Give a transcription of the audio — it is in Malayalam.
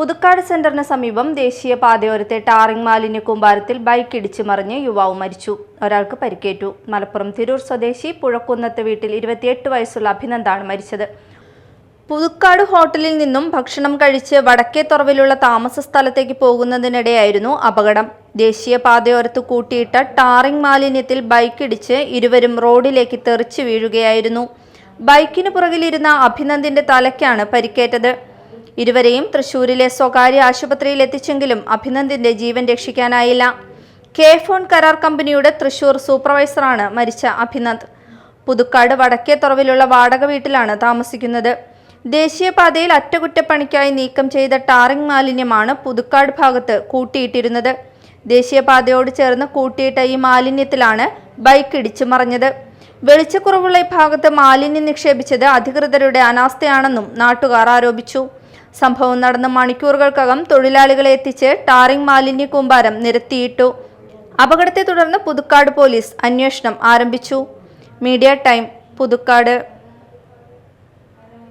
പുതുക്കാട് സെന്ററിന് സമീപം ദേശീയ പാതയോരത്തെ ടാറിംഗ് മാലിന്യ കൂമ്പാരത്തിൽ ബൈക്ക് ഇടിച്ചു മറിഞ്ഞ് യുവാവ് മരിച്ചു. ഒരാൾക്ക് പരിക്കേറ്റു. മലപ്പുറം തിരൂർ സ്വദേശി പുഴക്കുന്നത്ത് വീട്ടിൽ ഇരുപത്തിയെട്ട് വയസ്സുള്ള അഭിനന്ദാണ് മരിച്ചത്. പുതുക്കാട് ഹോട്ടലിൽ നിന്നും ഭക്ഷണം കഴിച്ച് വടക്കേ തുറവിലുള്ള താമസ സ്ഥലത്തേക്ക് പോകുന്നതിനിടെയായിരുന്നു അപകടം. ദേശീയ പാതയോരത്ത് കൂട്ടിയിട്ട ടാറിംഗ് മാലിന്യത്തിൽ ബൈക്ക് ബൈക്കിടിച്ച് ഇരുവരും റോഡിലേക്ക് തെറിച്ചു വീഴുകയായിരുന്നു. ബൈക്കിന് പുറകിലിരുന്ന അഭിനന്ദിന്റെ തലയ്ക്കാണ് പരിക്കേറ്റത്. ഇരുവരെയും തൃശൂരിലെ സ്വകാര്യ ആശുപത്രിയിൽ എത്തിച്ചെങ്കിലും അഭിനന്ദിന്റെ ജീവൻ രക്ഷിക്കാനായില്ല. കെ ഫോൺ കരാർ കമ്പനിയുടെ തൃശൂർ സൂപ്പർവൈസറാണ് മരിച്ച അഭിനന്ദ്. പുതുക്കാട് വടക്കേ തുറവിലുള്ള വാടക വീട്ടിലാണ് താമസിക്കുന്നത്. ദേശീയപാതയിൽ അറ്റകുറ്റപ്പണിക്കായി നീക്കം ചെയ്ത ടാറിംഗ് മാലിന്യമാണ് പുതുക്കാട് ഭാഗത്ത് കൂട്ടിയിട്ടിരുന്നത്. ദേശീയപാതയോട് ചേർന്ന് കൂട്ടിയിട്ട ഈ മാലിന്യത്തിലാണ് ബൈക്ക് ഇടിച്ചു മറിഞ്ഞത് വെളിച്ചക്കുറവുള്ള ഈ ഭാഗത്ത് മാലിന്യം നിക്ഷേപിച്ചത് അധികൃതരുടെ അനാസ്ഥയാണെന്നും നാട്ടുകാർ ആരോപിച്ചു. സംഭവം നടന്ന മണിക്കൂറുകൾക്കകം തൊഴിലാളികളെ എത്തിച്ച് ടാറിംഗ് മാലിന്യ കൂമ്പാരം നിരത്തിയിട്ടു. അപകടത്തെ തുടർന്ന് പുതുക്കാട് പോലീസ് അന്വേഷണം ആരംഭിച്ചു. Media time Puthukkad.